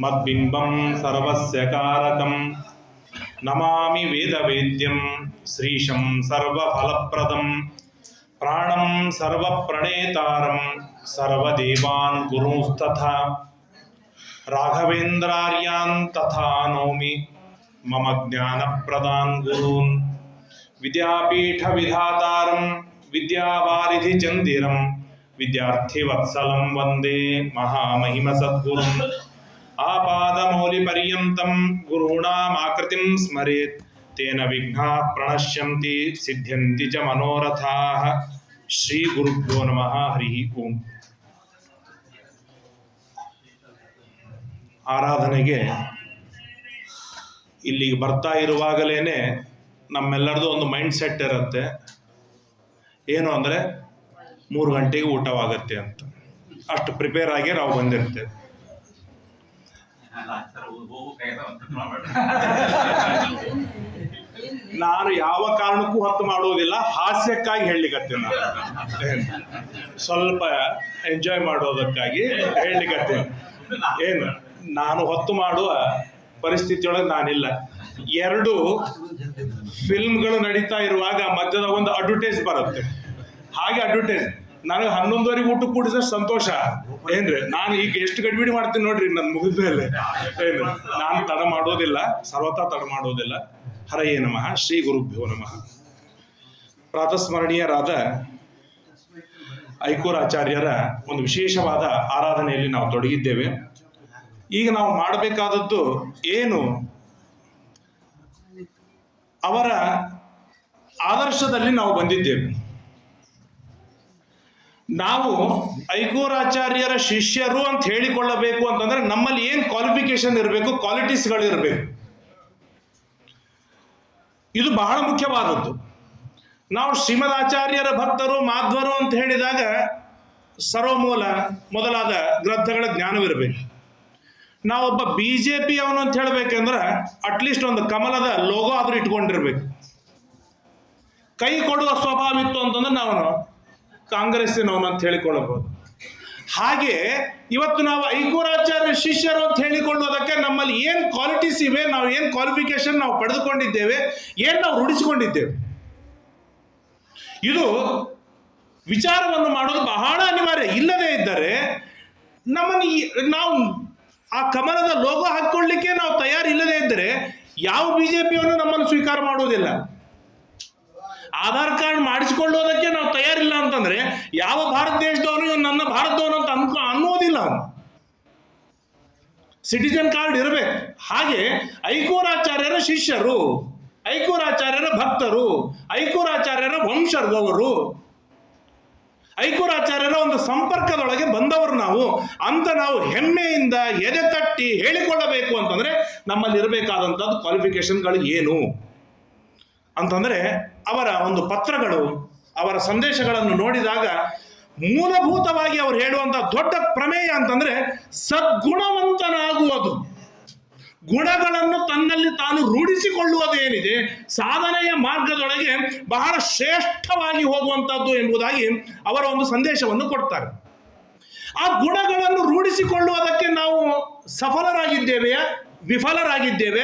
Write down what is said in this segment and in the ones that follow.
मद्बिंब सर्वस्य कारकं नमामि वेदवेद्यं, श्रीशं सर्वफलप्रदं प्राणं सर्वप्रणेतारं, सर्वदेवान् गुरुंस्तथा राघवेन्द्रार्यान् तथा नौमि, मम ज्ञानप्रदान् गुरून्। विद्यापीठविधातारं विद्यावारिधिचन्दिरं विद्यार्थिवत्सलं वंदे महामहिमसद्गुरुम्। ಗುರುಣಾಮಾಕೃತಿಂ ಸ್ಮರೇತ್ ತೇನ ವಿಘ್ನಾ ಪ್ರಣಶ್ಯಂತಿ ಸಿದ್ಧಂತಿ ಚ ಮನೋರಥಾಃ ಶ್ರೀ ಗುರುಭ್ಯೋ ನಮಃ ಹರಿ ಓಂ ಆರಾಧನೆಗೆ ಇಲ್ಲಿಗೆ ಬರ್ತಾ ಇರುವಾಗಲೇ ನಮ್ಮೆಲ್ಲರದು ಒಂದು ಮೈಂಡ್ ಸೆಟ್ ಇರುತ್ತೆ. ಏನು ಅಂದರೆ ಮೂರು ಗಂಟೆಗೆ ಊಟವಾಗತ್ತೆ ಅಂತ. ಅಷ್ಟು ಪ್ರಿಪೇರ್ ಆಗಿ ನಾವು ಬಂದಿರ್ತೇವೆ. ನಾನು ಯಾವ ಕಾರಣಕ್ಕೂ ಹತ್ತು ಮಾಡುವುದಿಲ್ಲ, ಹಾಸ್ಯಕ್ಕಾಗಿ ಹೇಳಲಿಕ್ಕತ್ತೇನೆ ನಾನು? ಸ್ವಲ್ಪ ಎಂಜಾಯ್ ಮಾಡೋದಕ್ಕಾಗಿ ಹೇಳಲಿಕ್ಕತ್ತೇನೆ ಏನು? ನಾನು ಹೊತ್ತು ಮಾಡುವ ಪರಿಸ್ಥಿತಿಯೊಳಗೆ ನಾನಿಲ್ಲ. ಎರಡು ಫಿಲ್ಮ್ಗಳು ನಡೀತಾ ಇರುವಾಗ ಮಧ್ಯದ ಒಂದು ಅಡ್ವರ್ಟೈಸ್ ಬರುತ್ತೆ. ಹಾಗೆ ಅಡ್ವರ್ಟೈಸ್ ನನಗೆ ಹನ್ನೊಂದುವರೆಗೆ ಊಟ ಕೂಡಿಸ ಸಂತೋಷ. ಏನ್ರಿ? ನಾನು ಈಗ ಎಷ್ಟು ಗಡಿಬಿಡಿ ಮಾಡ್ತೀನಿ ನೋಡ್ರಿ ನನ್ನ ಮುಗಿದ ಮೇಲೆ. ಏನು ನಾನು ತಡ ಮಾಡೋದಿಲ್ಲ ಸರ್ವತಾ ತಡ ಮಾಡೋದಿಲ್ಲ. ಹರಯೇ ನಮಃ, ಶ್ರೀ ಗುರುಭ್ಯೋ ನಮಃ. ಪ್ರಾತಸ್ಮರಣೀಯರಾದ ಐಕೋರಾಚಾರ್ಯರ ಒಂದು ವಿಶೇಷವಾದ ಆರಾಧನೆಯಲ್ಲಿ ನಾವು ತೊಡಗಿದ್ದೇವೆ. ಈಗ ನಾವು ಮಾಡಬೇಕಾದದ್ದು ಏನು? ಅವರ ಆದರ್ಶದಲ್ಲಿ ನಾವು ಬಂದಿದ್ದೇವೆ. ನಾವು ಐಕೋರಾಚಾರ್ಯರ ಶಿಷ್ಯರು ಅಂತ ಹೇಳಿಕೊಳ್ಳಬೇಕು ಅಂತಂದ್ರೆ ನಮ್ಮಲ್ಲಿ ಏನು ಕ್ವಾಲಿಫಿಕೇಶನ್ ಇರಬೇಕು ಕ್ವಾಲಿಟೀಸ್ಗಳು ಇರಬೇಕು. ಇದು ಬಹಳ ಮುಖ್ಯವಾದದ್ದು. ನಾವು ಶ್ರೀಮದ್ ಆಚಾರ್ಯರ ಭಕ್ತರು, ಮಾಧ್ವರು ಅಂತ ಹೇಳಿದಾಗ ಸರ್ವಮೂಲ ಮೊದಲಾದ ಗ್ರಂಥಗಳ ಜ್ಞಾನವಿರಬೇಕು ನಾವೊಬ್ಬ ಬಿ ಜೆ ಪಿ ಅವನು ಅಂತ ಹೇಳ್ಬೇಕಂದ್ರೆ ಅಟ್ಲೀಸ್ಟ್ ಒಂದು ಕಮಲದ ಲೋಗೋ ಆದ್ರೂ ಇಟ್ಕೊಂಡಿರ್ಬೇಕು. ಕೈ ಕೊಡುವ ಸ್ವಭಾವ ಇತ್ತು ಅಂತಂದ್ರೆ ನಾವು ಕಾಂಗ್ರೆಸ್ಸಿನವನು ಅಂತ ಹೇಳಿಕೊಳ್ಳಬಹುದು. ಹಾಗೆ ಇವತ್ತು ನಾವು ಐಕೂರಾಚಾರ್ಯ ಶಿಷ್ಯರು ಅಂತ ಹೇಳಿಕೊಳ್ಳೋದಕ್ಕೆ ನಮ್ಮಲ್ಲಿ ಏನು ಕ್ವಾಲಿಟೀಸ್ ಇವೆ, ನಾವು ಏನು ಕ್ವಾಲಿಫಿಕೇಶನ್ ನಾವು ಪಡೆದುಕೊಂಡಿದ್ದೇವೆ, ಏನು ನಾವು ರೂಢಿಸಿಕೊಂಡಿದ್ದೇವೆ. ಇದು ವಿಚಾರವನ್ನು ಮಾಡೋದು ಬಹಳ ಅನಿವಾರ್ಯ. ಇಲ್ಲದೇ ಇದ್ದರೆ ನಮ್ಮನ್ನು ನಾವು ಆ ಕಮಲದ ಲೋಗೋ ಹಾಕ್ಕೊಳ್ಳಿಕ್ಕೆ ನಾವು ತಯಾರಿಲ್ಲದೇ ಇದ್ದರೆ ಯಾವ ಬಿಜೆಪಿಯನ್ನು ನಮ್ಮನ್ನು ಸ್ವೀಕಾರ ಮಾಡುವುದಿಲ್ಲ. ಆಧಾರ್ ಕಾರ್ಡ್ ಮಾಡಿಸ್ಕೊಳ್ಳೋದಕ್ಕೆ ನಾವು ತಯಾರಿಲ್ಲ ಅಂತಂದ್ರೆ ಯಾವ ಭಾರತ ದೇಶದವನು ಇವ್ನು ನನ್ನ ಭಾರತದವನು ಅಂತ ಅನ್ಕೊ, ಅನ್ನೋದಿಲ್ಲ ಸಿಟಿಜನ್ ಕಾರ್ಡ್ ಇರಬೇಕು. ಹಾಗೆ ಐಕೋರಾಚಾರ್ಯರ ಶಿಷ್ಯರು ಐಕೋರಾಚಾರ್ಯರ ಭಕ್ತರು ಐಕೋರಾಚಾರ್ಯರ ವಂಶದವರು ಐಕೋರಾಚಾರ್ಯರ ಒಂದು ಸಂಪರ್ಕದೊಳಗೆ ಬಂದವರು ನಾವು. ಅಂತ ನಾವು ಹೆಮ್ಮೆಯಿಂದ ಎದೆ ತಟ್ಟಿ ಹೇಳಿಕೊಳ್ಳಬೇಕು ಅಂತಂದ್ರೆ ನಮ್ಮಲ್ಲಿ ಇರಬೇಕಾದಂಥದ್ದು ಕ್ವಾಲಿಫಿಕೇಶನ್ಗಳು ಏನು? ಅಂತಂದ್ರೆ ಅವರ ಒಂದು ಪತ್ರಗಳು, ಅವರ ಸಂದೇಶಗಳನ್ನು ನೋಡಿದಾಗ ಮೂಲಭೂತವಾಗಿ ಅವರು ಹೇಳುವಂತ ದೊಡ್ಡ ಪ್ರಮೇಯ ಅಂತಂದ್ರೆ ಸದ್ಗುಣವಂತನಾಗುವುದು. ಗುಣಗಳನ್ನು ತನ್ನಲ್ಲಿ ತಾನು ರೂಢಿಸಿಕೊಳ್ಳುವುದು ಏನಿದೆ, ಸಾಧನೆಯ ಮಾರ್ಗದೊಳಗೆ ಬಹಳ ಶ್ರೇಷ್ಠವಾಗಿ ಹೋಗುವಂತದ್ದು ಎಂಬುದಾಗಿ ಅವರ ಒಂದು ಸಂದೇಶವನ್ನು ಕೊಡ್ತಾರೆ. ಆ ಗುಣಗಳನ್ನು ರೂಢಿಸಿಕೊಳ್ಳುವುದಕ್ಕೆ ನಾವು ಸಫಲರಾಗಿದ್ದೇವೆಯಾ? ವಿಫಲರಾಗಿದ್ದೇವೆ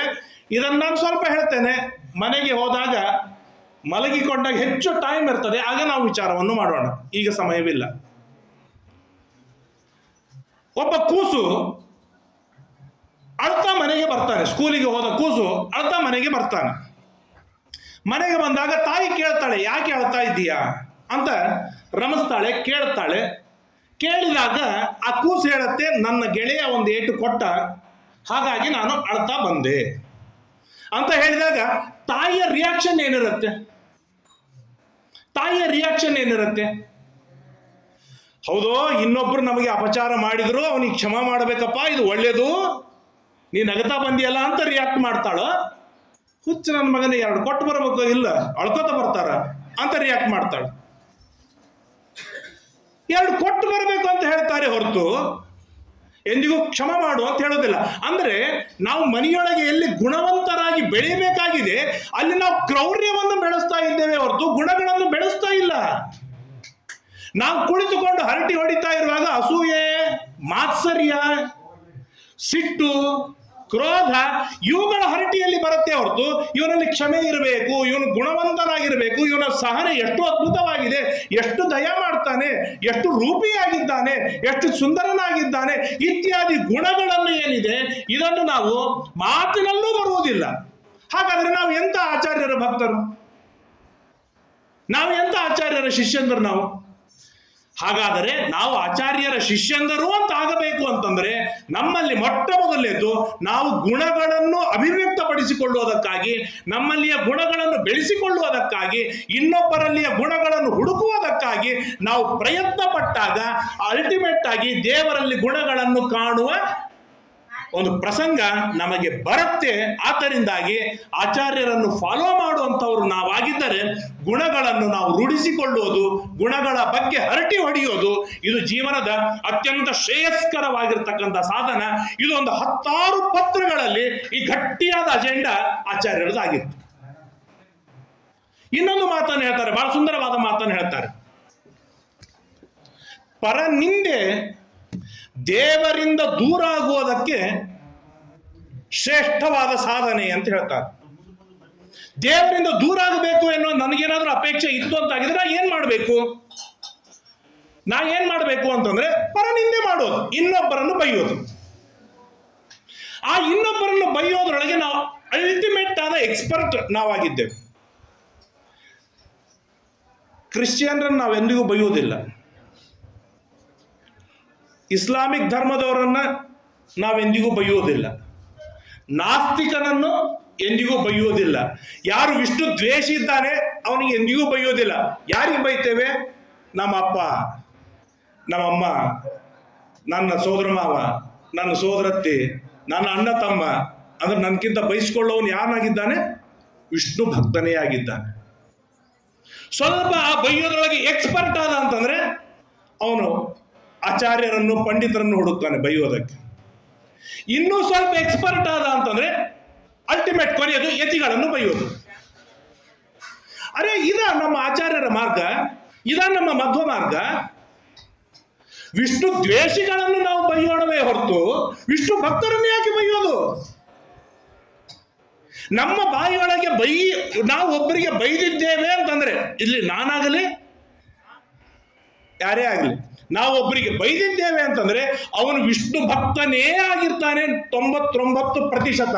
ಇದನ್ನು ನಾನು ಸ್ವಲ್ಪ ಹೇಳ್ತೇನೆ. ಮನೆಗೆ ಹೋದಾಗ ಮಲಗಿಕೊಂಡಾಗ ಹೆಚ್ಚು ಟೈಮ್ ಇರ್ತದೆ, ಆಗ ನಾವು ವಿಚಾರವನ್ನು ಮಾಡೋಣ. ಈಗ ಸಮಯವಿಲ್ಲ. ಒಬ್ಬ ಕೂಸು ಅಳ್ತಾ ಮನೆಗೆ ಬರ್ತಾನೆ. ಸ್ಕೂಲಿಗೆ ಹೋದ ಕೂಸು ಅಳ್ತಾ ಮನೆಗೆ ಬರ್ತಾನೆ. ಮನೆಗೆ ಬಂದಾಗ ತಾಯಿ ಕೇಳ್ತಾಳೆ, ಯಾಕೆ ಅಳ್ತಾ ಇದ್ದೀಯಾ? ಅಂತ ರಮಿಸ್ತಾಳೆ, ಕೇಳ್ತಾಳೆ. ಕೇಳಿದಾಗ ಆ ಕೂಸು ಹೇಳುತ್ತೆ, ನನ್ನ ಗೆಳೆಯ ಒಂದು ಏಟು ಕೊಟ್ಟ, ಹಾಗಾಗಿ ನಾನು ಅಳ್ತಾ ಬಂದೆ. ಅಂತ ಹೇಳಿದಾಗ ತಾಯಿಯ ರಿಯಾಕ್ಷನ್ ಏನಿರುತ್ತೆ? ತಾಯಿಯ ರಿಯಾಕ್ಷನ್ ಏನಿರುತ್ತೆ? ಹೌದು, ಇನ್ನೊಬ್ರು ನಮಗೆ ಅಪಚಾರ ಮಾಡಿದ್ರು, ಅವನಿಗೆ ಕ್ಷಮ ಮಾಡಬೇಕಪ್ಪ, ಇದು ಒಳ್ಳೇದು. ನೀನು ನಗತಾ ಬಂದಿಯಲ್ಲ ಅಂತ ರಿಯಾಕ್ಟ್ ಮಾಡ್ತಾಳ. ಹುಚ್ಚು ನನ್ನ ಮಗನ ಎರಡು ಕೊಟ್ಟು ಬರಬೇಕು ಇಲ್ಲ, ಅಳ್ಕೋತ ಬರ್ತಾರ ಅಂತ ರಿಯಾಕ್ಟ್ ಮಾಡ್ತಾಳೆ. ಎರಡು ಕೊಟ್ಟು ಬರಬೇಕು ಅಂತ ಹೇಳ್ತಾರೆ ಹೊರತು. ಎಂದಿಗೂ ಕ್ಷಮ ಮಾಡು ಅಂತ ಹೇಳೋದಿಲ್ಲ. ಅಂದ್ರೆ ನಾವು ಮನೆಯೊಳಗೆ ಎಲ್ಲಿ ಗುಣವಂತರಾಗಿ ಬೆಳೆಯಬೇಕಾಗಿದೆ, ಅಲ್ಲಿ ನಾವು ಕ್ರೌರ್ಯವನ್ನು ಬೆಳೆಸ್ತಾ ಇದ್ದೇವೆ ಹೊರತು ಗುಣಗಳನ್ನು ಬೆಳೆಸ್ತಾ ಇಲ್ಲ. ನಾವು ಕುಳಿತುಕೊಂಡು ಹರಟಿ ಹೊಡಿತಾ ಇರುವಾಗ ಅಸೂಯೆ, ಮಾತ್ಸರ್ಯ, ಸಿಟ್ಟು ಕ್ರೋಧ ಇವುಗಳ ಹರಟಿಯಲ್ಲಿ ಬರುತ್ತೆ ಹೊರತು ಇವನಲ್ಲಿ ಕ್ಷಮೆ ಇರಬೇಕು, ಇವನು ಗುಣವಂತನಾಗಿರಬೇಕು, ಇವನ ಸಹನೆ ಎಷ್ಟು ಅದ್ಭುತವಾಗಿದೆ, ಎಷ್ಟು ದಯ ಮಾಡ್ತಾನೆ, ಎಷ್ಟು ರೂಪಿಯಾಗಿದ್ದಾನೆ, ಎಷ್ಟು ಸುಂದರನಾಗಿದ್ದಾನೆ, ಇತ್ಯಾದಿ ಗುಣಗಳನ್ನು ಏನಿದೆ, ಇದನ್ನು ನಾವು ಮಾತಿನಲ್ಲೂ ಬರುವುದಿಲ್ಲ. ಹಾಗಾದ್ರೆ ನಾವು ಎಂತ ಆಚಾರ್ಯರ ಭಕ್ತರು? ನಾವು ಎಂತ ಆಚಾರ್ಯರ ಶಿಷ್ಯಂದರು ನಾವು? ಹಾಗಾದರೆ ನಾವು ಆಚಾರ್ಯರ ಶಿಷ್ಯಂದರು ಅಂತ ಆಗಬೇಕು ಅಂತಂದ್ರೆ ನಮ್ಮಲ್ಲಿ ಮೊಟ್ಟ ಮೊದಲನೇದು ನಾವು ಗುಣಗಳನ್ನು ಅಭಿವ್ಯಕ್ತಪಡಿಸಿಕೊಳ್ಳುವುದಕ್ಕಾಗಿ, ನಮ್ಮಲ್ಲಿಯ ಗುಣಗಳನ್ನು ಬೆಳೆಸಿಕೊಳ್ಳುವುದಕ್ಕಾಗಿ, ಇನ್ನೊಬ್ಬರಲ್ಲಿಯ ಗುಣಗಳನ್ನು ಹುಡುಕುವುದಕ್ಕಾಗಿ ನಾವು ಪ್ರಯತ್ನ ಪಟ್ಟಾಗ ಅಲ್ಟಿಮೇಟ್ ಆಗಿ ದೇವರಲ್ಲಿ ಗುಣಗಳನ್ನು ಕಾಣುವ ಒಂದು ಪ್ರಸಂಗ ನಮಗೆ ಬರುತ್ತೆ. ಆದ್ದರಿಂದಾಗಿ ಆಚಾರ್ಯರನ್ನು ಫಾಲೋ ಮಾಡುವಂಥವ್ರು ನಾವಾಗಿದ್ದರೆ ಗುಣಗಳನ್ನು ನಾವು ರೂಢಿಸಿಕೊಳ್ಳುವುದು ಗುಣಗಳ ಬಗ್ಗೆ ಹರಟಿ ಹೊಡೆಯೋದು, ಇದು ಜೀವನದ ಅತ್ಯಂತ ಶ್ರೇಯಸ್ಕರವಾಗಿರ್ತಕ್ಕಂಥ ಸಾಧನ. ಇದು ಒಂದು ಹತ್ತಾರು ಪತ್ರಗಳಲ್ಲಿ ಈ ಗಟ್ಟಿಯಾದ ಅಜೆಂಡಾ ಆಚಾರ್ಯರದಾಗಿತ್ತು. ಇನ್ನೊಂದು ಮಾತನ್ನು ಹೇಳ್ತಾರೆ, ಬಹಳ ಸುಂದರವಾದ ಮಾತನ್ನು ಹೇಳ್ತಾರೆ. ಪರನಿಂದೆ ದೇವರಿಂದ ದೂರ ಆಗುವುದಕ್ಕೆ ಶ್ರೇಷ್ಠವಾದ ಸಾಧನೆ ಅಂತ ಹೇಳ್ತಾರೆ. ದೇವರಿಂದ ದೂರ ಆಗಬೇಕು ಎನ್ನುವ ನನಗೇನಾದ್ರೂ ಅಪೇಕ್ಷೆ ಇತ್ತು ಅಂತ ಆಗಿದ್ರೆ ನಾ ಏನ್ ಮಾಡಬೇಕು? ನಾ ಏನ್ ಮಾಡಬೇಕು ಅಂತಂದ್ರೆ ಪರನಿಂದೆ ಮಾಡೋದು, ಇನ್ನೊಬ್ಬರನ್ನು ಬೈಯೋದು. ಆ ಇನ್ನೊಬ್ಬರನ್ನು ಬೈಯೋದ್ರೊಳಗೆ ನಾವು ಅಲ್ಟಿಮೇಟ್ ಆದ ಎಕ್ಸ್ಪರ್ಟ್ ನಾವಾಗಿದ್ದೇವೆ. ಕ್ರಿಶ್ಚಿಯನ್ರನ್ನು ನಾವೆಂದಿಗೂ ಬೈಯೋದಿಲ್ಲ. ಇಸ್ಲಾಮಿಕ್ ಧರ್ಮದವರನ್ನ ನಾವೆಂದಿಗೂ ಬೈಯೋದಿಲ್ಲ ನಾಸ್ತಿಕನನ್ನು ಎಂದಿಗೂ ಬೈಯೋದಿಲ್ಲ ಯಾರು ವಿಷ್ಣು ದ್ವೇಷ ಇದ್ದಾನೆ, ಅವನಿಗೆ ಎಂದಿಗೂ ಬೈಯೋದಿಲ್ಲ ಯಾರಿಗೆ ಬೈತೇವೆ? ನಮ್ಮ ಅಪ್ಪ ನಮ್ಮಮ್ಮ, ನನ್ನ ಸೋದರ ಮಾವ, ನನ್ನ ಸೋದರತ್ತಿ, ನನ್ನ ಅಣ್ಣ ತಮ್ಮ, ಅಂದ್ರೆ ನನ್ಗಿಂತ ಬಯಸ್ಕೊಳ್ಳೋನು ಯಾರನಾಗಿದ್ದಾನೆ ವಿಷ್ಣು ಭಕ್ತನೇ ಆಗಿದ್ದಾನೆ. ಸ್ವಲ್ಪ ಆ ಬೈಯೋದ್ರೊಳಗೆ ಎಕ್ಸ್ಪರ್ಟ್ ಆದ ಅಂತಂದ್ರೆ, ಅವನು ಆಚಾರ್ಯರನ್ನು ಪಂಡಿತರನ್ನು ಹುಡುಕ್ತಾನೆ ಬೈಯೋದಕ್ಕೆ. ಇನ್ನೂ ಸ್ವಲ್ಪ ಎಕ್ಸ್ಪರ್ಟ್ ಆದ ಅಂತಂದ್ರೆ ಅಲ್ಟಿಮೇಟ್ ಕೊನೆಯದು ಯತಿಗಳನ್ನು ಬೈಯೋದು. ಅರೆ, ಇದ ನಮ್ಮ ಆಚಾರ್ಯರ ಮಾರ್ಗ, ಇದ ನಮ್ಮ ಮಧ್ವ ಮಾರ್ಗ. ವಿಷ್ಣು ದ್ವೇಷಿಗಳನ್ನು ನಾವು ಬೈಯೋಣವೇ ಹೊರತು ವಿಷ್ಣು ಭಕ್ತರನ್ನು ಯಾಕೆ ಬೈಯೋದು? ನಮ್ಮ ಬಾಯಿಯೊಳಗೆ ಬೈ, ನಾವು ಒಬ್ಬರಿಗೆ ಬೈದಿದ್ದೇವೆ ಅಂತಂದ್ರೆ, ಇಲ್ಲಿ ನಾನಾಗಲಿ ಯಾರೇ ಆಗಲಿ ನಾವು ಒಬ್ಬರಿಗೆ ಬೈದಿದ್ದೇವೆ ಅಂತಂದ್ರೆ ಅವನು ವಿಷ್ಣು ಭಕ್ತನೇ ಆಗಿರ್ತಾನೆ ತೊಂಬತ್ತೊಂಬತ್ತು ಪ್ರತಿಶತ.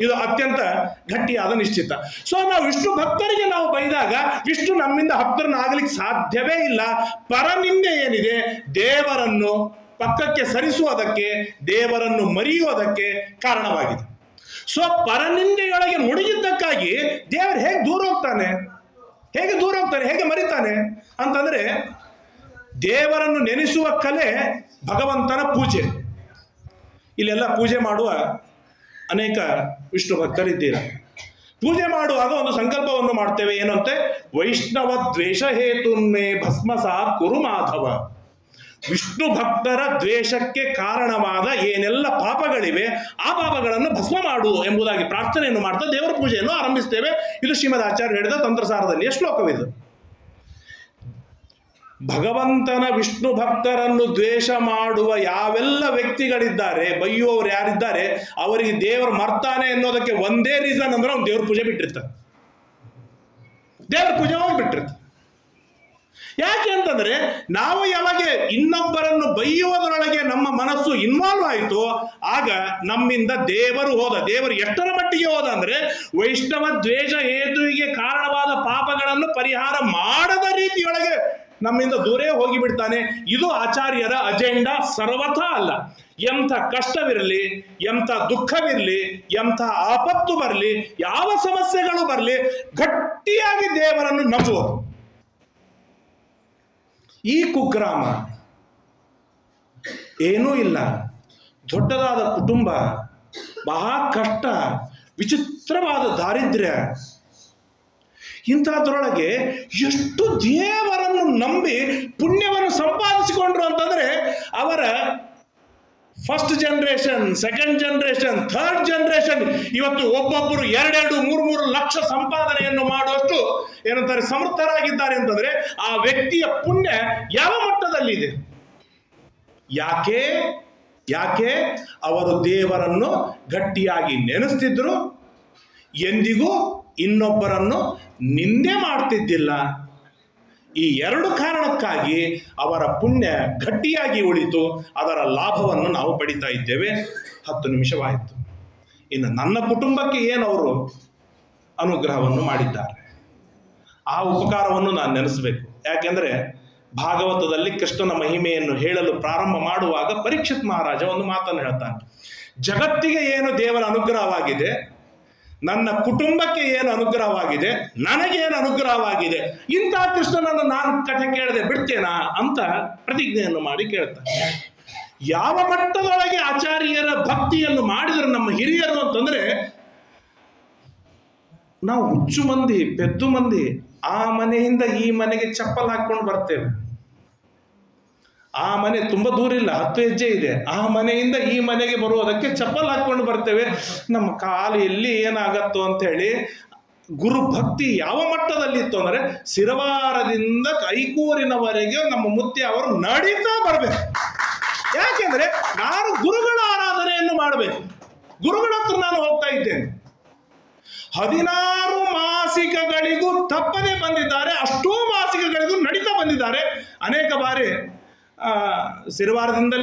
ಇದು ಅತ್ಯಂತ ಗಟ್ಟಿಯಾದ ನಿಶ್ಚಿತ. ಸೊ ನಾವು ವಿಷ್ಣು ಭಕ್ತರಿಗೆ ನಾವು ಬೈದಾಗ ವಿಷ್ಣು ನಮ್ಮಿಂದ ಹಕ್ತರನ್ನಾಗಲಿಕ್ಕೆ ಸಾಧ್ಯವೇ ಇಲ್ಲ. ಪರನಿಂದೆ ಏನಿದೆ? ದೇವರನ್ನು ಪಕ್ಕಕ್ಕೆ ಸರಿಸುವುದಕ್ಕೆ, ದೇವರನ್ನು ಮರೆಯುವುದಕ್ಕೆ ಕಾರಣವಾಗಿದೆ. ಸೊ ಪರನಿಂದೆಯೊಳಗೆ ಮುಡಿದಿದ್ದಕ್ಕಾಗಿ ದೇವರು ಹೇಗೆ ದೂರ ಹೋಗ್ತಾನೆ? ಹೇಗೆ ದೂರ ಹೋಗ್ತಾನೆ, ಹೇಗೆ ಮರಿತಾನೆ ಅಂತಂದ್ರೆ ದೇವರನ್ನು ನೆನೆಸುವ ಕಲೆ ಭಗವಂತನ ಪೂಜೆ. ಇಲ್ಲೆಲ್ಲ ಪೂಜೆ ಮಾಡುವ ಅನೇಕ ವಿಷ್ಣು ಭಕ್ತರಿದ್ದೀರ. ಪೂಜೆ ಮಾಡುವಾಗ ಒಂದು ಸಂಕಲ್ಪವನ್ನು ಮಾಡ್ತೇವೆ, ಏನಂತೆ? ವೈಷ್ಣವ ದ್ವೇಷ ಹೇತುನ್ಮೇ ಭಸ್ಮಸಾತ್ ಕುರು ಮಾಧವ ವಿಷ್ಣು ಭಕ್ತರ ದ್ವೇಷಕ್ಕೆ ಕಾರಣವಾದ ಏನೆಲ್ಲ ಪಾಪಗಳಿವೆ, ಆ ಪಾಪಗಳನ್ನು ಭಸ್ಮ ಮಾಡು ಎಂಬುದಾಗಿ ಪ್ರಾರ್ಥನೆಯನ್ನು ಮಾಡ್ತಾ ದೇವರ ಪೂಜೆಯನ್ನು ಆರಂಭಿಸ್ತೇವೆ. ಇದು ಶ್ರೀಮದ್ ಆಚಾರ್ಯ ಹೇಳಿದ ತಂತ್ರಸಾರದಲ್ಲಿ ಶ್ಲೋಕವಿದು ಭಗವಂತನ ವಿಷ್ಣು ಭಕ್ತರನ್ನು ದ್ವೇಷ ಮಾಡುವ ಯಾವೆಲ್ಲ ವ್ಯಕ್ತಿಗಳಿದ್ದಾರೆ, ಬೈಯುವವರು ಯಾರಿದ್ದಾರೆ, ಅವರಿಗೆ ದೇವರು ಮರ್ತಾನೆ ಅನ್ನೋದಕ್ಕೆ ಒಂದೇ ರೀಸನ್ ಅಂದ್ರೆ ಅವ್ನು ದೇವ್ರ ಪೂಜೆ ಬಿಟ್ಟಿರ್ತಾನೆ. ದೇವ್ರ ಪೂಜೆ ಹೋಗ್ಬಿಟ್ಟಿರ್ತಾನೆ ಯಾಕೆ ಅಂತಂದ್ರೆ ನಾವು ಯಾವಾಗ ಇನ್ನೊಬ್ಬರನ್ನು ಬೈಯುವುದರೊಳಗೆ ನಮ್ಮ ಮನಸ್ಸು ಇನ್ವಾಲ್ವ್ ಆಯಿತು, ಆಗ ನಮ್ಮಿಂದ ದೇವರು ಹೋದ. ದೇವರು ಎಷ್ಟರ ಮಟ್ಟಿಗೆ ಹೋದ ಅಂದ್ರೆ ವೈಷ್ಣವ ದ್ವೇಷ ಹೇತುವಿಗೆ ಕಾರಣವಾದ ಪಾಪಗಳನ್ನು ಪರಿಹಾರ ಮಾಡದ ರೀತಿಯೊಳಗೆ ನಮ್ಮಿಂದ ದೂರೇ ಹೋಗಿಬಿಡ್ತಾನೆ. ಇದು ಆಚಾರ್ಯರ ಅಜೆಂಡಾ ಸರ್ವಥ ಅಲ್ಲ. ಎಂಥ ಕಷ್ಟವಿರಲಿ, ಎಂಥ ದುಃಖವಿರಲಿ, ಎಂಥ ಆಪತ್ತು ಬರಲಿ, ಯಾವ ಸಮಸ್ಯೆಗಳು ಬರಲಿ, ಗಟ್ಟಿಯಾಗಿ ದೇವರನ್ನು ನಂಬುವುದು. ಈ ಕುಗ್ರಾಮ ಏನೂ ಇಲ್ಲ. ದೊಡ್ಡದಾದ ಕುಟುಂಬ ಬಹಳ ಕಷ್ಟ, ವಿಚಿತ್ರವಾದ ದಾರಿದ್ರ್ಯ. ಇಂಥದ್ರೊಳಗೆ ಎಷ್ಟು ದೇವರನ್ನು ನಂಬಿ ಪುಣ್ಯವನ್ನು ಅವರ first generation second generation third generation ಇವತ್ತು ಒಬ್ಬೊಬ್ಬರು ಎರಡೆರಡು ಮೂರು ಮೂರು ಲಕ್ಷ ಸಂಪಾದನೆಯನ್ನು ಮಾಡುವಷ್ಟು ಏನಂತಾರೆ, ಸಮರ್ಥರಾಗಿದ್ದಾರೆ ಅಂತಂದ್ರೆ ಆ ವ್ಯಕ್ತಿಯ ಪುಣ್ಯ ಯಾವ ಮಟ್ಟದಲ್ಲಿದೆ? ಯಾಕೆ? ಯಾಕೆ? ಅವರು ದೇವರನ್ನು ಗಟ್ಟಿಯಾಗಿ ನೆನೆಸ್ತಿದ್ರು, ಎಂದಿಗೂ ಇನ್ನೊಬ್ಬರನ್ನು ನಿಂದೆ ಮಾಡ್ತಿದ್ದಿಲ್ಲ. ಈ ಎರಡು ಕಾರಣಕ್ಕಾಗಿ ಅವರ ಪುಣ್ಯ ಗಟ್ಟಿಯಾಗಿ ಉಳಿತು ಅದರ ಲಾಭವನ್ನು ನಾವು ಪಡಿತಾ ಇದ್ದೇವೆ. ಹತ್ತು ನಿಮಿಷವಾಯಿತು. ಇನ್ನು ನನ್ನ ಕುಟುಂಬಕ್ಕೆ ಏನು ಅವರು ಅನುಗ್ರಹವನ್ನು ಮಾಡಿದ್ದಾರೆ? ಆ ಉಪಕಾರವನ್ನು ನಾನು ನೆನೆಸಬೇಕು. ಯಾಕೆಂದರೆ ಭಾಗವತದಲ್ಲಿ ಕೃಷ್ಣನ ಮಹಿಮೆಯನ್ನು ಹೇಳಲು ಪ್ರಾರಂಭ ಮಾಡುವಾಗ ಪರೀಕ್ಷಿತ್ ಮಹಾರಾಜ ಒಂದು ಮಾತನ್ನು ಹೇಳ್ತಾನೆ. ಜಗತ್ತಿಗೆ ಏನು ದೇವರ ಅನುಗ್ರಹವಾಗಿದೆ? ನನ್ನ ಕುಟುಂಬಕ್ಕೆ ಏನು ಅನುಗ್ರಹವಾಗಿದೆ? ನನಗೇನು ಅನುಗ್ರಹವಾಗಿದೆ? ಇಂಥ ಕೃಷ್ಣನನ್ನು ನಾನು ಕಥೆ ಕೇಳದೆ ಬಿಡ್ತೇನಾ ಅಂತ ಪ್ರತಿಜ್ಞೆಯನ್ನು ಮಾಡಿ ಕೇಳ್ತಾನೆ. ಯಾವ ಮಟ್ಟದೊಳಗೆ ಆಚಾರ್ಯರ ಭಕ್ತಿಯನ್ನು ಮಾಡಿದ್ರು ನಮ್ಮ ಹಿರಿಯರು ಅಂತಂದ್ರೆ, ನಾವು ಹುಚ್ಚು ಮಂದಿ ಪೆದ್ದು ಮಂದಿ, ಆ ಮನೆಯಿಂದ ಈ ಮನೆಗೆ ಚಪ್ಪಲ್ ಹಾಕೊಂಡು ಬರ್ತೇವೆ. ಆ ಮನೆ ತುಂಬ ದೂರ ಇಲ್ಲ, ಹತ್ತು ಹೆಜ್ಜೆ ಇದೆ. ಆ ಮನೆಯಿಂದ ಈ ಮನೆಗೆ ಬರುವುದಕ್ಕೆ ಚಪ್ಪಲ್ ಹಾಕೊಂಡು ಬರ್ತೇವೆ. ನಮ್ಮ ಕಾಲು ಎಲ್ಲಿ ಏನಾಗತ್ತೋ ಅಂತ ಹೇಳಿ ಗುರು ಭಕ್ತಿ ಯಾವ ಮಟ್ಟದಲ್ಲಿ ಇತ್ತು ಅಂದ್ರೆ ಸಿರವಾರದಿಂದ ಕೈಕೂರಿನವರೆಗೆ ನಮ್ಮ ಮುತ್ತಿ ಅವರು ನಡೀತಾ ಬರಬೇಕು. ಯಾಕೆಂದ್ರೆ ನಾನು ಗುರುಗಳ ಆರಾಧನೆಯನ್ನು ಮಾಡಬೇಕು. ಗುರುಗಳ ಹತ್ರ ನಾನು ಹೋಗ್ತಾ ಇದ್ದೇನೆ. ಹದಿನಾರು ಮಾಸಿಕಗಳಿಗೂ ತಪ್ಪದೆ ಬಂದಿದ್ದಾರೆ, ಅಷ್ಟೂ ಮಾಸಿಕಗಳಿಗೂ ನಡೀತಾ ಬಂದಿದ್ದಾರೆ. ಅನೇಕ ಬಾರಿ ಆ, ವಾಸಣ್ಣ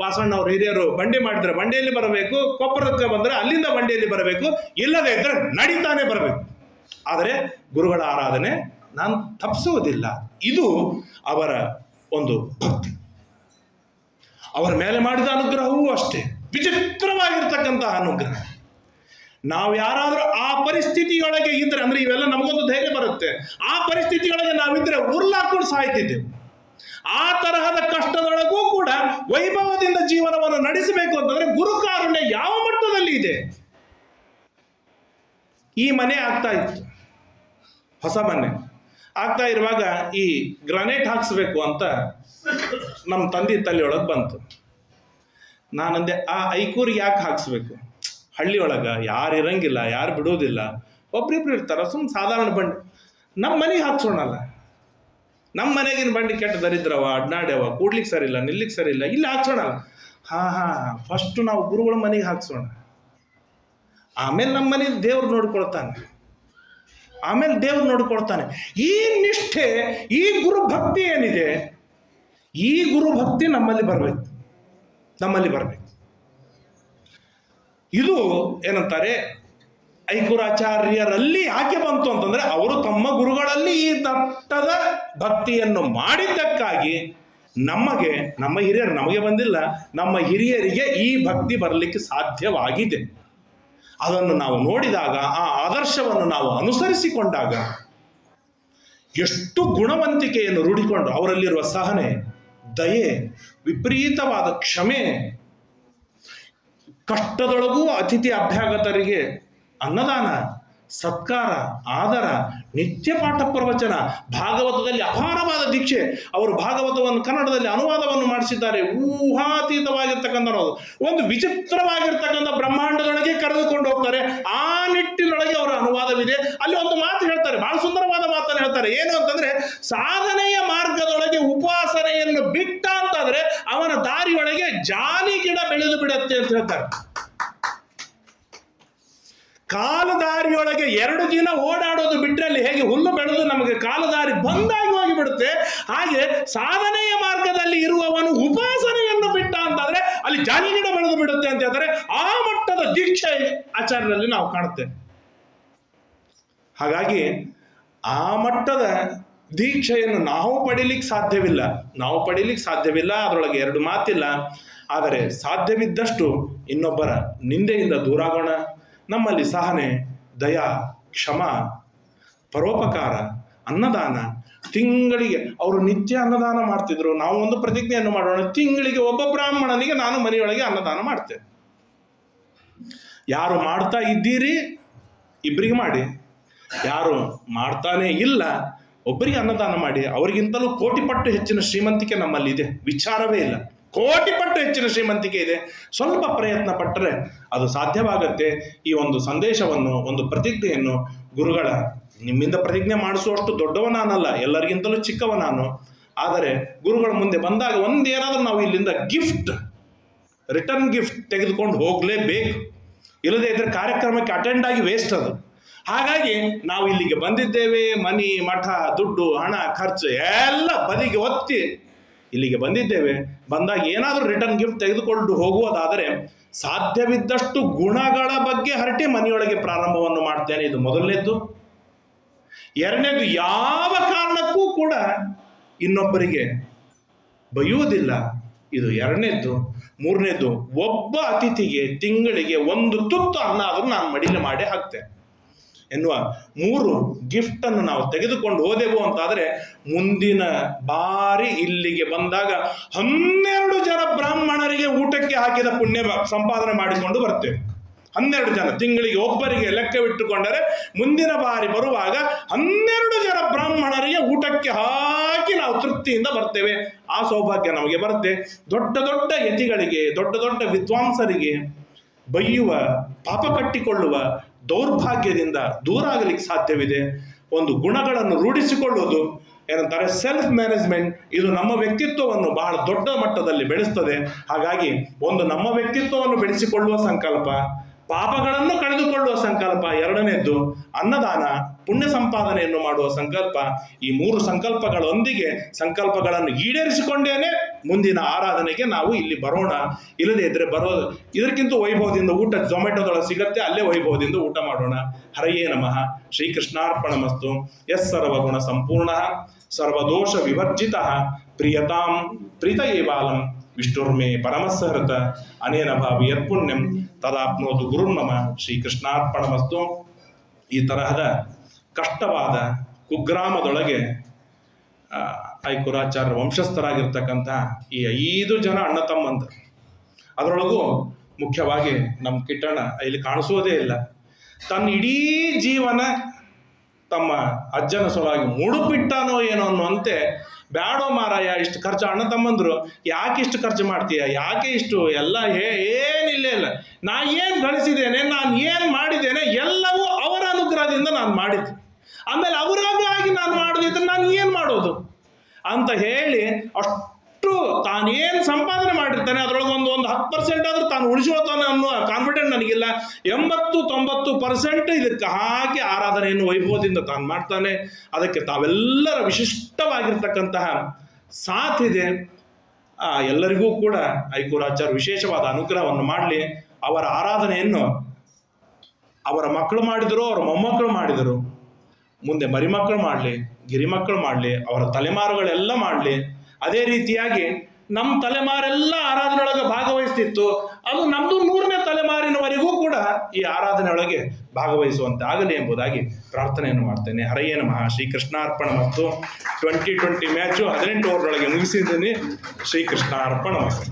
ವಾಸಣ್ಣವ್ರು ಹಿರಿಯರು ಬಂಡಿ ಮಾಡಿದ್ರೆ. ಬಂಡಿಯಲ್ಲಿ ಬರಬೇಕು ಕೊಪ್ಪರಕ್ಕೆ ಬಂದರೆ ಅಲ್ಲಿಂದ ಬಂಡಿಯಲ್ಲಿ ಬರಬೇಕು ಇಲ್ಲದೇ ಇದ್ರೆ ನಡೀತಾನೆ ಬರಬೇಕು. ಆದರೆ ಗುರುಗಳ ಆರಾಧನೆ ನಾನು ತಪ್ಪಿಸುವುದಿಲ್ಲ. ಇದು ಅವರ ಒಂದು ಭಕ್ತಿ. ಅವರ ಮೇಲೆ ಮಾಡಿದ ಅನುಗ್ರಹವೂ ಅಷ್ಟೇ. ವಿಚಿತ್ರವಾಗಿರ್ತಕ್ಕಂತಹ ಅನುಗ್ರಹ. ನಾವು ಯಾರಾದರೂ ಆ ಪರಿಸ್ಥಿತಿಯೊಳಗೆ ಇದ್ರೆ ಅಂದ್ರೆ ಇವೆಲ್ಲ ನಮಗೊಂದು ಧೈರ್ಯ ಬರುತ್ತೆ. ಆ ಪರಿಸ್ಥಿತಿಯೊಳಗೆ ನಾವಿದ್ರೆ ಉರ್ಲಾಕೊಂಡು ಸಾಯ್ತಿದ್ದೆವು. ಆ ತರಹದ ಕಷ್ಟದೊಳಗೂ ಕೂಡ ವೈಭವದಿಂದ ಜೀವನವನ್ನು ನಡೆಸಬೇಕು ಅಂತಂದ್ರೆ ಗುರುಕಾರುಣ್ಯ ಯಾವ ಮಟ್ಟದಲ್ಲಿ ಇದೆ? ಈ ಮನೆ ಆಗ್ತಾ ಇತ್ತು. ಹೊಸ ಮನೆ. ಆಗ್ತಾ ಇರುವಾಗ ಈ ಗ್ರಾನೈಟ್ ಹಾಕ್ಸ್ಬೇಕು ಅಂತ ನಮ್ಮ ತಂದೆ ತಲೆಯೊಳಗೆ ಬಂತು. ನಾನಂದೆ, ಆ ಐಕೂರಿಗೆ ಯಾಕೆ ಹಾಕ್ಸ್ಬೇಕು? ಹಳ್ಳಿ ಒಳಗೆ ಯಾರು ಇರಂಗಿಲ್ಲ, ಯಾರು ಬಿಡೋದಿಲ್ಲ. ಒಬ್ರಿಬ್ರು ಇರ್ತಾರ ಸುಮ್ಮನೆ ಸಾಧಾರಣ ಬಂಡೆ. ನಮ್ಮ ಮನೆಗೆ ಹಾಕ್ಸೋಣಲ್ಲ. ನಮ್ಮ ಮನೆಗಿನ ಬಂಡಿ ಕೆಟ್ಟ ದರಿದ್ರವ, ಅಡ್ನಾಡ್ಯವ ಕೂಡ್ಲಿಕ್ಕೆ ಸರಿ ಇಲ್ಲ ನಿಲ್ಲಿಕ್ಕೆ ಸರಿ ಇಲ್ಲ ಇಲ್ಲಿ ಹಾಕ್ಸೋಣಲ್ಲ ಹಾಂ ಹಾಂ ಫಸ್ಟು ನಾವು ಗುರುಗಳ ಮನೆಗೆ ಹಾಕ್ಸೋಣ. ಆಮೇಲೆ ನಮ್ಮ ಮನೆ ದೇವ್ರು ನೋಡ್ಕೊಳ್ತಾನೆ. ಆಮೇಲೆ ದೇವ್ರು ನೋಡ್ಕೊಳ್ತಾನೆ. ಈ ನಿಷ್ಠೆ, ಈ ಗುರು ಭಕ್ತಿ ಏನಿದೆ? ಈ ಗುರು ಭಕ್ತಿ ನಮ್ಮಲ್ಲಿ ಬರಬೇಕು. ನಮ್ಮಲ್ಲಿ ಬರಬೇಕು. ಇದು ಏನಂತಾರೆ? ಐಕುರಾಚಾರ್ಯರಲ್ಲಿ ಯಾಕೆ ಬಂತು ಅಂತಂದ್ರೆ ಅವರು ತಮ್ಮ ಗುರುಗಳಲ್ಲಿ ಈ ದಟ್ಟದ ಭಕ್ತಿಯನ್ನು ಮಾಡಿದ್ದಕ್ಕಾಗಿ ನಮಗೆ, ನಮ್ಮ ಹಿರಿಯರು ನಮಗೆ ಬಂದಿಲ್ಲ, ನಮ್ಮ ಹಿರಿಯರಿಗೆ ಈ ಭಕ್ತಿ ಬರಲಿಕ್ಕೆ ಸಾಧ್ಯವಾಗಿದೆ. ಅದನ್ನು ನಾವು ನೋಡಿದಾಗ, ಆ ಆದರ್ಶವನ್ನು ನಾವು ಅನುಸರಿಸಿಕೊಂಡಾಗ ಎಷ್ಟು ಗುಣವಂತಿಕೆಯನ್ನು ರೂಢಿಕೊಂಡು ಅವರಲ್ಲಿರುವ ಸಹನೆ, ದಯೆ, ವಿಪರೀತವಾದ ಕ್ಷಮೆ, ಕಷ್ಟದೊಳಗೂ ಅತಿಥಿ ಅಭ್ಯಾಗತರಿಗೆ ಅನ್ನದಾನ, ಸತ್ಕಾರ, ಆದರ, ನಿತ್ಯ ಪಾಠ ಪ್ರವಚನ, ಭಾಗವತದಲ್ಲಿ ಅಪಾರವಾದ ದೀಕ್ಷೆ. ಅವರು ಭಾಗವತವನ್ನು, ಕನ್ನಡದಲ್ಲಿ ಅನುವಾದವನ್ನು ಮಾಡಿಸಿದ್ದಾರೆ. ಊಹಾತೀತವಾಗಿರ್ತಕ್ಕಂಥ ಒಂದು ವಿಚಿತ್ರವಾಗಿರ್ತಕ್ಕಂಥ ಬ್ರಹ್ಮಾಂಡದೊಳಗೆ ಕರೆದುಕೊಂಡು ಹೋಗ್ತಾರೆ. ಆ ನಿಟ್ಟಿನೊಳಗೆ ಅವರ ಅನುವಾದವಿದೆ. ಅಲ್ಲಿ ಒಂದು ಮಾತು ಹೇಳ್ತಾರೆ. ಬಹಳ ಸುಂದರವಾದ ಮಾತನ್ನು ಹೇಳ್ತಾರೆ. ಏನು ಅಂತಂದ್ರೆ, ಸಾಧನೆಯ ಮಾರ್ಗದೊಳಗೆ ಉಪಾಸನೆಯನ್ನು ಬಿಟ್ಟ ಅಂತಂದ್ರೆ ಅವನ ದಾರಿಯೊಳಗೆ ಜಾಲಿ ಗಿಡ ಬೆಳೆದು ಬಿಡತ್ತೆ ಅಂತ ಹೇಳ್ತಾರೆ. ಕಾಲದಾರಿಯೊಳಗೆ ಎರಡು ದಿನ ಓಡಾಡೋದು ಬಿಟ್ಟರೆ ಅಲ್ಲಿ ಹೇಗೆ ಹುಲ್ಲು ಬೆಳೆದು ನಮಗೆ ಕಾಲದಾರಿ ಬಂದಾಗಿ ಹೋಗಿಬಿಡುತ್ತೆ ಹಾಗೆ ಸಾಧನೆಯ ಮಾರ್ಗದಲ್ಲಿ ಇರುವವನು ಉಪಾಸನೆಯನ್ನು ಬಿಟ್ಟ ಅಂತಂದ್ರೆ ಅಲ್ಲಿ ಜಾಲಿಗಿಡ ಬೆಳೆದು ಬಿಡುತ್ತೆ ಅಂತ ಹೇಳ್ತಾರೆ. ಆ ಮಟ್ಟದ ದೀಕ್ಷೆ ಆಚಾರ್ಯರಲ್ಲಿ ನಾವು ಕಾಣುತ್ತೇವೆ. ಹಾಗಾಗಿ ಆ ಮಟ್ಟದ ದೀಕ್ಷೆಯನ್ನು ನಾವು ಪಡೀಲಿಕ್ಕೆ ಸಾಧ್ಯವಿಲ್ಲ. ನಾವು ಪಡೀಲಿಕ್ಕೆ ಸಾಧ್ಯವಿಲ್ಲ, ಅದರೊಳಗೆ ಎರಡು ಮಾತಿಲ್ಲ. ಆದರೆ ಸಾಧ್ಯವಿದ್ದಷ್ಟು ಇನ್ನೊಬ್ಬರ ನಿಂದೆಯಿಂದ ದೂರಾಗೋಣ ನಮ್ಮಲ್ಲಿ ಸಹನೆ, ದಯ, ಕ್ಷಮ, ಪರೋಪಕಾರ, ಅನ್ನದಾನ, ತಿಂಗಳಿಗೆ, ಅವರು ನಿತ್ಯ ಅನ್ನದಾನ ಮಾಡ್ತಿದ್ರು, ನಾವು ಒಂದು ಪ್ರತಿಜ್ಞೆಯನ್ನು ಮಾಡೋಣ, ತಿಂಗಳಿಗೆ ಒಬ್ಬ ಬ್ರಾಹ್ಮಣನಿಗೆ ನಾನು ಮನೆಯೊಳಗೆ ಅನ್ನದಾನ ಮಾಡ್ತೇನೆ. ಯಾರು ಮಾಡ್ತಾ ಇದ್ದೀರಿ ಇಬ್ಬರಿಗೆ ಮಾಡಿ. ಯಾರು ಮಾಡ್ತಾನೇ ಇಲ್ಲ, ಒಬ್ಬರಿಗೆ ಅನ್ನದಾನ ಮಾಡಿ. ಅವರಿಗಿಂತಲೂ ಕೋಟಿ ಪಟ್ಟು ಹೆಚ್ಚಿನ ಶ್ರೀಮಂತಿಕೆ ನಮ್ಮಲ್ಲಿ ಇದೆ ವಿಚಾರವೇ ಇಲ್ಲ. ಕೋಟಿ ಪಟ್ಟು ಹೆಚ್ಚಿನ ಶ್ರೀಮಂತಿಕೆ ಇದೆ. ಸ್ವಲ್ಪ ಪ್ರಯತ್ನ ಪಟ್ಟರೆ ಅದು ಸಾಧ್ಯವಾಗುತ್ತೆ. ಈ ಒಂದು ಸಂದೇಶವನ್ನು, ಒಂದು ಪ್ರತಿಜ್ಞೆಯನ್ನು ಗುರುಗಳ ನಿಮ್ಮಿಂದ ಪ್ರತಿಜ್ಞೆ ಮಾಡಿಸುವಷ್ಟು ದೊಡ್ಡವ ನಾನಲ್ಲ, ಎಲ್ಲರಿಗಿಂತಲೂ ಚಿಕ್ಕವ ನಾನು. ಆದರೆ ಗುರುಗಳ ಮುಂದೆ ಬಂದಾಗ ಒಂದೇನಾದರೂ ನಾವು ಇಲ್ಲಿಂದ ಗಿಫ್ಟ್ ರಿಟರ್ನ್ ಗಿಫ್ಟ್ ತೆಗೆದುಕೊಂಡು ಹೋಗಲೇಬೇಕು. ಇಲ್ಲದೇ ಇದ್ರೆ ಕಾರ್ಯಕ್ರಮಕ್ಕೆ ಅಟೆಂಡ್ ಆಗಿ ವೇಸ್ಟ್ ಅದು. ಹಾಗಾಗಿ ನಾವು ಇಲ್ಲಿಗೆ ಬಂದಿದ್ದೇವೆ. ಮನಿ, ಮಠ, ದುಡ್ಡು, ಹಣ, ಖರ್ಚು ಎಲ್ಲ ಬದಿಗೆ ಒತ್ತಿ ಇಲ್ಲಿಗೆ ಬಂದಿದ್ದೇವೆ. ಬಂದಾಗ ಏನಾದರೂ ರಿಟರ್ನ್ ಗಿಫ್ಟ್ ತೆಗೆದುಕೊಂಡು ಹೋಗುವುದಾದರೆ ಸಾಧ್ಯವಿದ್ದಷ್ಟು ಗುಣಗಳ ಬಗ್ಗೆ ಹರಟಿ ಮನೆಯೊಳಗೆ ಪ್ರಾರಂಭವನ್ನು ಮಾಡ್ತೇನೆ. ಇದು ಮೊದಲನೇದ್ದು. ಎರಡನೇದು, ಯಾವ ಕಾರಣಕ್ಕೂ ಕೂಡ ಇನ್ನೊಬ್ಬರಿಗೆ ಬಯ್ಯುವುದಿಲ್ಲ. ಇದು ಎರಡನೇದ್ದು. ಮೂರನೇದು, ಒಬ್ಬ ಅತಿಥಿಗೆ ತಿಂಗಳಿಗೆ ಒಂದು ತುತ್ತು ಅನ್ನ ಆದರೂ ನಾನು ಮಡಿಲು ಮಾಡಿ ಹಾಕ್ತೇನೆ. ಎನ್ನುವ ಮೂರು ಗಿಫ್ಟ್ ಅನ್ನು ನಾವು ತೆಗೆದುಕೊಂಡು ಹೋದೆವು ಅಂತಾದರೆ, ಮುಂದಿನ ಬಾರಿ ಇಲ್ಲಿಗೆ ಬಂದಾಗ ಹನ್ನೆರಡು ಜನ ಬ್ರಾಹ್ಮಣರಿಗೆ ಊಟಕ್ಕೆ ಹಾಕಿದ ಪುಣ್ಯ ಸಂಪಾದನೆ ಮಾಡಿಕೊಂಡು ಬರ್ತೇವೆ. ಹನ್ನೆರಡು ಜನ, ತಿಂಗಳಿಗೆ ಒಬ್ಬರಿಗೆ ಲೆಕ್ಕವಿಟ್ಟುಕೊಂಡರೆ ಮುಂದಿನ ಬಾರಿ ಬರುವಾಗ ಹನ್ನೆರಡು ಜನ ಬ್ರಾಹ್ಮಣರಿಗೆ ಊಟಕ್ಕೆ ಹಾಕಿ ನಾವು ತೃಪ್ತಿಯಿಂದ ಬರ್ತೇವೆ. ಆ ಸೌಭಾಗ್ಯ ನಮಗೆ ಬರುತ್ತೆ. ದೊಡ್ಡ ದೊಡ್ಡ ಯತಿಗಳಿಗೆ, ದೊಡ್ಡ ದೊಡ್ಡ ವಿದ್ವಾಂಸರಿಗೆ ಬೈಯುವ ಪಾಪ ಕಟ್ಟಿಕೊಳ್ಳುವ ದೌರ್ಭಾಗ್ಯದಿಂದ ದೂರ ಆಗಲಿಕ್ಕೆ ಸಾಧ್ಯವಿದೆ. ಒಂದು ಗುಣಗಳನ್ನು ರೂಢಿಸಿಕೊಳ್ಳುವುದು ಏನಂತಾರೆ ಸೆಲ್ಫ್ ಮ್ಯಾನೇಜ್ಮೆಂಟ್ ಇದು ನಮ್ಮ ವ್ಯಕ್ತಿತ್ವವನ್ನು ಬಹಳ ದೊಡ್ಡ ಮಟ್ಟದಲ್ಲಿ ಬೆಳೆಸ್ತದೆ. ಹಾಗಾಗಿ ಒಂದು ನಮ್ಮ ವ್ಯಕ್ತಿತ್ವವನ್ನು ಬೆಳೆಸಿಕೊಳ್ಳುವ ಸಂಕಲ್ಪ, ಪಾಪಗಳನ್ನು ಕಳೆದುಕೊಳ್ಳುವ ಸಂಕಲ್ಪ ಎರಡನೇದ್ದು ಅನ್ನದಾನ. ಪುಣ್ಯ ಸಂಪಾದನೆಯನ್ನು ಮಾಡುವ ಸಂಕಲ್ಪ, ಈ ಮೂರು ಸಂಕಲ್ಪಗಳೊಂದಿಗೆ ಸಂಕಲ್ಪಗಳನ್ನು ಈಡೇರಿಸಿಕೊಂಡೇನೆ ಮುಂದಿನ ಆರಾಧನೆಗೆ ನಾವು ಇಲ್ಲಿ ಬರೋಣ. ಇಲ್ಲದೇ ಇದ್ರೆ ಬರೋದು ಇದಕ್ಕಿಂತ ವೈಭವದಿಂದ ಊಟ ಝೊಮ್ಯಾಟೊದೊಳಗೆ ಸಿಗತ್ತೆ, ಅಲ್ಲೇ ವೈಭವದಿಂದ ಊಟ ಮಾಡೋಣ. ಹರಯೇ ನಮಃ. ಶ್ರೀಕೃಷ್ಣಾರ್ಪಣಮಸ್ತು. ಎಸ್ ಸರ್ವಗುಣ ಸಂಪೂರ್ಣ, ಸರ್ವದೋಷ ವಿವರ್ಜಿತ, ಪ್ರಿಯತಾಂ ಪ್ರೀತ ಏವಾಲಂ ವಿಷ್ಣುರ್ಮೇ ಪರಮಸ್ಸಹೃತ ಅನೇನ ಭಾವಿ ಯತ್ಪುಣ್ಯಂ, ತದಾಪ್ನೋದು ಗುರುರ್ಮಮ. ಶ್ರೀಕೃಷ್ಣಾರ್ಪಣಮಸ್ತು. ಈ ತರಹದ ಕಷ್ಟವಾದ ಕುಗ್ರಾಮದೊಳಗೆ ಐಕುರಾಚಾರ್ಯ ವಂಶಸ್ಥರಾಗಿರ್ತಕ್ಕಂಥ ಈ ಐದು ಜನ ಅಣ್ಣ ತಮ್ಮಂದರು. ಅದರೊಳಗೂ ಮುಖ್ಯವಾಗಿ ನಮ್ಮ ಕಿಟ್ಟಣ್ಣ ಇಲ್ಲಿ ಕಾಣಿಸೋದೇ ಇಲ್ಲ. ತನ್ನ ಇಡೀ ಜೀವನ ತಮ್ಮ ಅಜ್ಜನ ಸಲುವಾಗಿ ಮುಡುಪಿಟ್ಟನೋ ಏನೋ ಅನ್ನುವಂತೆ ಬ್ಯಾಡೋ ಮಾರಾಯ, ಇಷ್ಟು ಖರ್ಚು ಅಣ್ಣ ತಮ್ಮಂದ್ರು. ಯಾಕೆ ಇಷ್ಟು ಖರ್ಚು ಮಾಡ್ತೀಯ? ಯಾಕೆ ಇಷ್ಟು ಎಲ್ಲ ಹೇ, ಏನಿಲ್ಲ, ಇಲ್ಲ. ನಾ ಏನು ಗಳಿಸಿದ್ದೇನೆ, ನಾನು ಏನು ಮಾಡಿದ್ದೇನೆ, ಎಲ್ಲವೂ ಅವರ ಅನುಗ್ರಹದಿಂದ ನಾನು ಮಾಡಿದ್ದೆ. ಆಮೇಲೆ ಅವರಾಗಿ ನಾನು ಮಾಡೋದಿದ್ರೆ ನಾನು ಏನು ಮಾಡೋದು? ಅಂತ ಹೇಳಿ ಅಷ್ಟು ತಾನೇನು ಸಂಪಾದನೆ ಮಾಡಿರ್ತಾನೆ, ಅದರೊಳಗೆ ಒಂದು ಒಂದು ಹತ್ತು ಪರ್ಸೆಂಟ್ ಆದರೂ ತಾನು ಉಳಿಸ್ಕೊಳ್ತಾನೆ ಅನ್ನೋ ಕಾನ್ಫಿಡೆಂಟ್ ನನಗಿಲ್ಲ. ಎಂಬತ್ತು, ತೊಂಬತ್ತು ಪರ್ಸೆಂಟ್ ಇದಕ್ಕೆ ಹಾಕಿ ಆರಾಧನೆಯನ್ನು ವೈಭವದಿಂದ ತಾನು ಮಾಡ್ತಾನೆ. ಅದಕ್ಕೆ ತಾವೆಲ್ಲರ ವಿಶಿಷ್ಟವಾಗಿರ್ತಕ್ಕಂತಹ ಸಾಥ್ ಇದೆ. ಎಲ್ಲರಿಗೂ ಕೂಡ ಐಕೂರಾಚಾರ್ಯ ವಿಶೇಷವಾದ ಅನುಗ್ರಹವನ್ನು ಮಾಡಲಿ. ಅವರ ಆರಾಧನೆಯನ್ನು ಅವರ ಮಕ್ಕಳು ಮಾಡಿದರು, ಅವರ ಮೊಮ್ಮಕ್ಕಳು ಮಾಡಿದರು. ಮುಂದೆ ಮರಿಮಕ್ಕಳು ಮಾಡಲಿ, ಗಿರಿಮಕ್ಕಳು ಮಾಡಲಿ, ಅವರ ತಲೆಮಾರುಗಳೆಲ್ಲ ಮಾಡಲಿ. ಅದೇ ರೀತಿಯಾಗಿ ನಮ್ಮ ತಲೆಮಾರೆಲ್ಲ ಆರಾಧನೆಯೊಳಗೆ ಭಾಗವಹಿಸ್ತಿತ್ತು. ಅದು ನಮ್ಮದು ಮೂರನೇ ತಲೆಮಾರಿನವರೆಗೂ ಕೂಡ ಈ ಆರಾಧನೆಯೊಳಗೆ ಭಾಗವಹಿಸುವಂತೆ ಆಗಲಿ ಎಂಬುದಾಗಿ ಪ್ರಾರ್ಥನೆಯನ್ನು ಮಾಡ್ತೇನೆ. ಹರೆಯೇ ನಮಃ. ಶ್ರೀಕೃಷ್ಣಾರ್ಪಣ ಮತ್ತು ಟ್ವೆಂಟಿ ಟ್ವೆಂಟಿ ಮ್ಯಾಚು ಹದಿನೆಂಟು ಓವರ್ನೊಳಗೆ ಮುಗಿಸಿದ್ದೀನಿ. ಶ್ರೀಕೃಷ್ಣಾರ್ಪಣ. ಮಸ್ತು